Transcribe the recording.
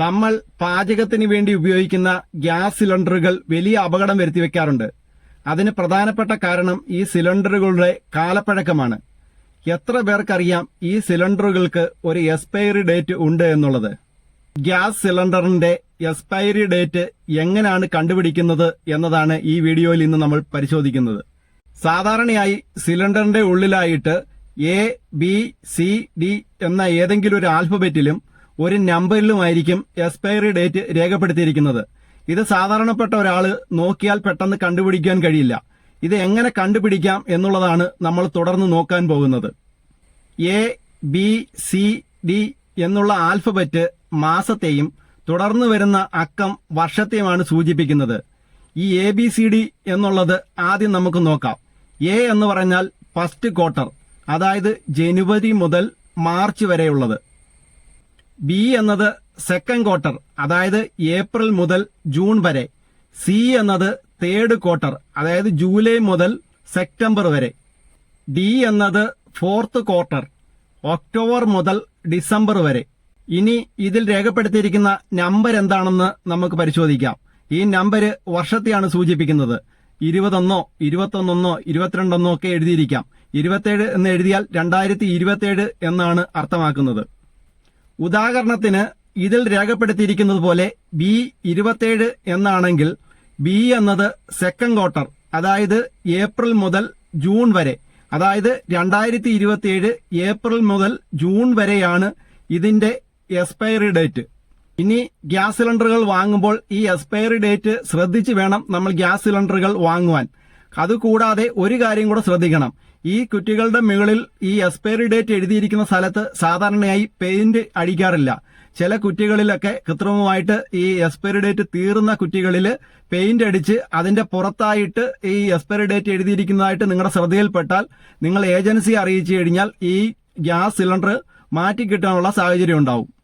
നമ്മൾ പാചകത്തിന് വേണ്ടി ഉപയോഗിക്കുന്ന ഗ്യാസ് സിലിണ്ടറുകൾ വലിയ അപകടം വരുത്തി വെക്കാറുണ്ട്. അതിന് പ്രധാനപ്പെട്ട കാരണം ഈ സിലിണ്ടറുകളുടെ കാലപ്പഴക്കമാണ്. എത്ര പേർക്കറിയാം ഈ സിലിണ്ടറുകൾക്ക് ഒരു എക്സ്പയറി ഡേറ്റ് ഉണ്ട് എന്നുള്ളത്? ഗ്യാസ് സിലിണ്ടറിന്റെ എക്സ്പയറി ഡേറ്റ് എങ്ങനെയാണ് കണ്ടുപിടിക്കുന്നത് എന്നതാണ് ഈ വീഡിയോയിൽ ഇന്ന് നമ്മൾ പരിശോധിക്കുന്നത്. സാധാരണയായി സിലിണ്ടറിന്റെ ഉള്ളിലായിട്ട് എ ബി സി ഡി എന്ന ഏതെങ്കിലും ഒരു ആൽഫബറ്റിലും ഒരു നമ്പറിലുമായിരിക്കും എക്സ്പയറി ഡേറ്റ് രേഖപ്പെടുത്തിയിരിക്കുന്നത്. ഇത് സാധാരണപ്പെട്ട ഒരാൾ നോക്കിയാൽ പെട്ടെന്ന് കണ്ടുപിടിക്കാൻ കഴിയില്ല. ഇത് എങ്ങനെ കണ്ടുപിടിക്കാം എന്നുള്ളതാണ് നമ്മൾ തുടർന്ന് നോക്കാൻ പോകുന്നത്. എ ബി സി ഡി എന്നുള്ള ആൽഫബറ്റ് മാസത്തെയും തുടർന്ന് വരുന്ന അക്കം വർഷത്തെയുമാണ് സൂചിപ്പിക്കുന്നത്. ഈ എ ബി സി ഡി എന്നുള്ളത് ആദ്യം നമുക്ക് നോക്കാം. എ എന്ന് പറഞ്ഞാൽ ഫസ്റ്റ് ക്വാർട്ടർ അതായത് ജനുവരി മുതൽ മാർച്ച് വരെയുള്ളത്. ബി എന്നത് സെക്കൻഡ് ക്വാർട്ടർ അതായത് ഏപ്രിൽ മുതൽ ജൂൺ വരെ. സി എന്നത് തേർഡ് ക്വാർട്ടർ അതായത് ജൂലൈ മുതൽ സെപ്റ്റംബർ വരെ. ഡി എന്നത് ഫോർത്ത് ക്വാർട്ടർ ഒക്ടോബർ മുതൽ ഡിസംബർ വരെ. ഇനി ഇതിൽ രേഖപ്പെടുത്തിയിരിക്കുന്ന നമ്പർ എന്താണെന്ന് നമുക്ക് പരിശോധിക്കാം. ഈ നമ്പർ വർഷത്തെയാണ് സൂചിപ്പിക്കുന്നത്. ഇരുപതൊന്നോ ഇരുപത്തൊന്നൊന്നോ ഇരുപത്തിരണ്ടൊന്നോ ഒക്കെ എഴുതിയിരിക്കാം. ഇരുപത്തേഴ് എന്ന് എഴുതിയാൽ രണ്ടായിരത്തി ഇരുപത്തേഴ് എന്നാണ് അർത്ഥമാക്കുന്നത്. ഉദാഹരണത്തിന് ഇതിൽ രേഖപ്പെടുത്തിയിരിക്കുന്നത് പോലെ ബി ഇരുപത്തേഴ് എന്നാണെങ്കിൽ ബി എന്നത് സെക്കൻഡ് ക്വാർട്ടർ അതായത് ഏപ്രിൽ മുതൽ ജൂൺ വരെ. അതായത് രണ്ടായിരത്തി ഇരുപത്തിയേഴ് ഏപ്രിൽ മുതൽ ജൂൺ വരെയാണ് ഇതിന്റെ എക്സ്പയറി ഡേറ്റ് ഇനി ഗ്യാസ് സിലിണ്ടറുകൾ വാങ്ങുമ്പോൾ ഈ എക്സ്പയറി ഡേറ്റ് ശ്രദ്ധിച്ചു വേണം നമ്മൾ ഗ്യാസ് സിലിണ്ടറുകൾ വാങ്ങുവാൻ. അതുകൂടാതെ ഒരു കാര്യം കൂടെ ശ്രദ്ധിക്കണം. ഈ കുറ്റികളുടെ മുകളിൽ ഈ എക്സ്പയറി ഡേറ്റ് എഴുതിയിരിക്കുന്ന സ്ഥലത്ത് സാധാരണയായി പെയിന്റ് അടിക്കാറില്ല. ചില കുറ്റികളിലൊക്കെ കൃത്രിമമായിട്ട് ഈ എക്സ്പയറി ഡേറ്റ് തീർന്ന കുറ്റികളിൽ പെയിന്റ് അടിച്ച് അതിന്റെ പുറത്തായിട്ട് ഈ എക്സ്പയറി ഡേറ്റ് എഴുതിയിരിക്കുന്നതായിട്ട് നിങ്ങളുടെ ശ്രദ്ധയിൽപ്പെട്ടാൽ നിങ്ങൾ ഏജൻസി അറിയിച്ചു കഴിഞ്ഞാൽ ഈ ഗ്യാസ് സിലിണ്ടർ മാറ്റി കിട്ടാനുള്ള സാഹചര്യം ഉണ്ടാവും.